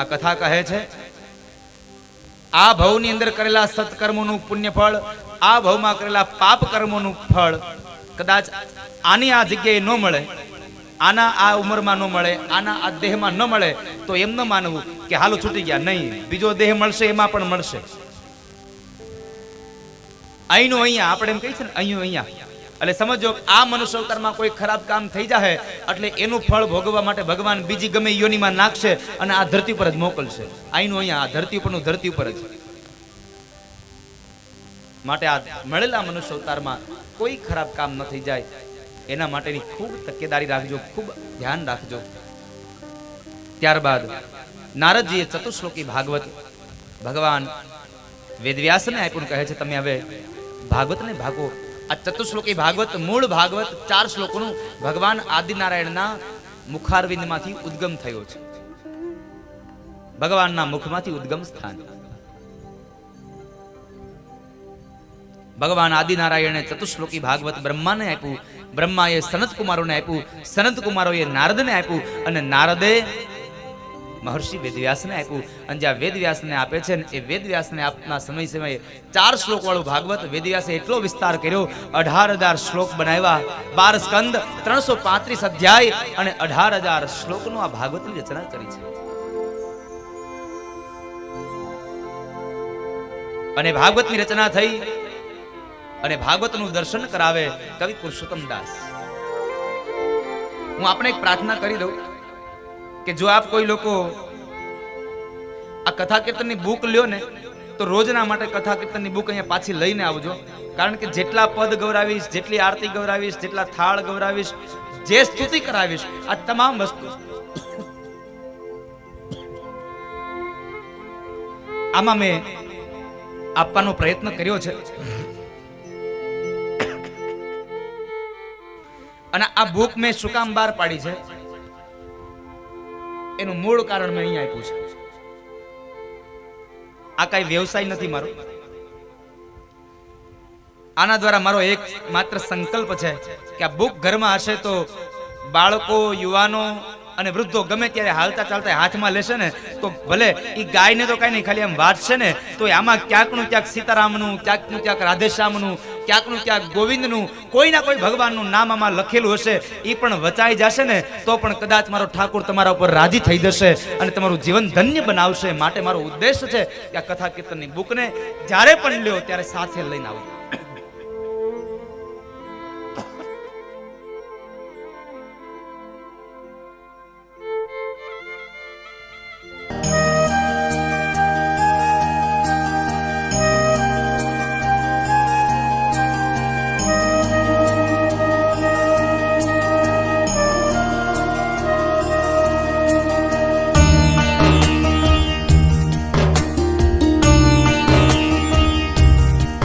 આ કથા કહે છે, આ ભવની અંદર કરેલા સત્કર્મોનું પુણ્ય ફળ આ ભવમાં કરેલા પાપ કર્મોનું ફળ કદાચ આની આ જગ્યાએ ન મળે, આના આ ઉંમરમાં ન મળે, આના આ દેહમાં ન મળે, તો એમ ન માનવું કે હાલો છૂટી ગયા. નહીં, બીજો દેહ મળશે, એમાં પણ મળશે. અહીંનું અહીંયા, આપણે એમ કહીએ છે ને અહીંયું અહીંયા. એટલે સમજો, આ મનુષ્ય અવતારમાં કોઈ ખરાબ કામ થઈ જાય એટલે એનું ફળ ભોગવવા માટે ભગવાન બીજી ગમે યોનીમાં નાખશે અને આ ધરતી પર જ મોકલશે. આઈનું અહીંયા, આ ધરતી ઉપરનું ધરતી ઉપર જ. માટે આ મળેલા મનુષ્ય અવતારમાં કોઈ ખરાબ કામ ન થઈ જાય. એના માટેની ખૂબ તકેદારી રાખજો, ખૂબ ધ્યાન રાખજો. ત્યારબાદ નારદજીએ ચતુશ્લોકી ભાગવત, ભગવાન વેદવ્યાસને આપ્યું કહે છે, તમે હવે ભાગવતને ભાગો. આ ચતુશ્લોકી ભાગવત, મૂળ ભાગવત, ચાર શ્લોકોનું ભગવાન આદિનારાયણના મુખારવિંદમાંથી ઉદ્ગમ થયો છે. ભગવાનના મુખમાંથી ઉદ્ગમ સ્થાન. ભગવાન આદિનારાયણે ચતુશ્લોકી ભાગવત બ્રહ્માને આપ્યું, બ્રહ્માએ સનત કુમારોને આપ્યું સનત કુમારોએ નારદને આપ્યું અને નારદે મહર્ષિ વેદવ્યાસને આપ્યું. અને જ્યાં વેદવ્યાસને આપે છે ને એ વેદવ્યાસને આપના સમય સમયે ચાર શ્લોક વાળું ભાગવત વેદવ્યાસે એટલો વિસ્તાર કર્યો. અઢાર હજાર શ્લોક બનાવ્યા. બાર સ્કંદ, ત્રણસો પાંત્રીસ અધ્યાય અને અઢાર હજાર શ્લોકનું આ ભાગવતની રચના કરી છે. અને ભાગવતની રચના થઈ અને ભાગવતનું દર્શન કરાવે કવિ પુરુષોત્તમ દાસ. હું આપણે એક પ્રાર્થના કરી દઉં. કે જો આપ કોઈ લોકો આ કથા કીર્તનની બુક લ્યો ને, તો રોજના માટે કથા કીર્તનની બુક અહીંયા પાછી લઈને આવજો. કારણ કે જેટલા પદ ગૌરાવીશ, જેટલી આરતી ગૌરાવીશ, જેટલા થાળ ગૌરાવીશ, જે સ્તુતિ કરાવીશ, આ તમામ વસ્તુ. આમાં મેં આપવાનો પ્રયત્ન કર્યો છે. અને આ બુક મેં શું કામ બહાર પાડી છે? એનું મૂળ કારણ મેં અહીંયા આપ્યું છે. આ કઈ વ્યવસાય નથી મારો. આના દ્વારા મારો એક માત્ર સંકલ્પ છે કે આ બુક ઘરમાં હશે તો બાળકો, યુવાનો અને વૃદ્ધો ગમે ત્યારે હાલતા ચાલતા હાથમાં લેશે ને, તો ભલે એ ગાયને તો કાંઈ નહીં, ખાલી આમ વાંચશે ને, તો આમાં ક્યાંકનું ક્યાંક સીતારામનું, ક્યાંકનું ક્યાંક રાધેશ્યામનું ક્યાંકનું ક્યાંક ગોવિંદનું કોઈ ના કોઈ ભગવાનનું નામ આમાં લખેલું હશે એ પણ વચાઈ જશે ને, તો પણ કદાચ મારો ઠાકુર તમારા ઉપર રાજી થઈ જશે અને તમારું જીવન ધન્ય બનાવશે. માટે મારો ઉદ્દેશ છે કે આ કથા કીર્તનની બુકને જ્યારે પણ લ્યો ત્યારે સાથે લઈને આવો.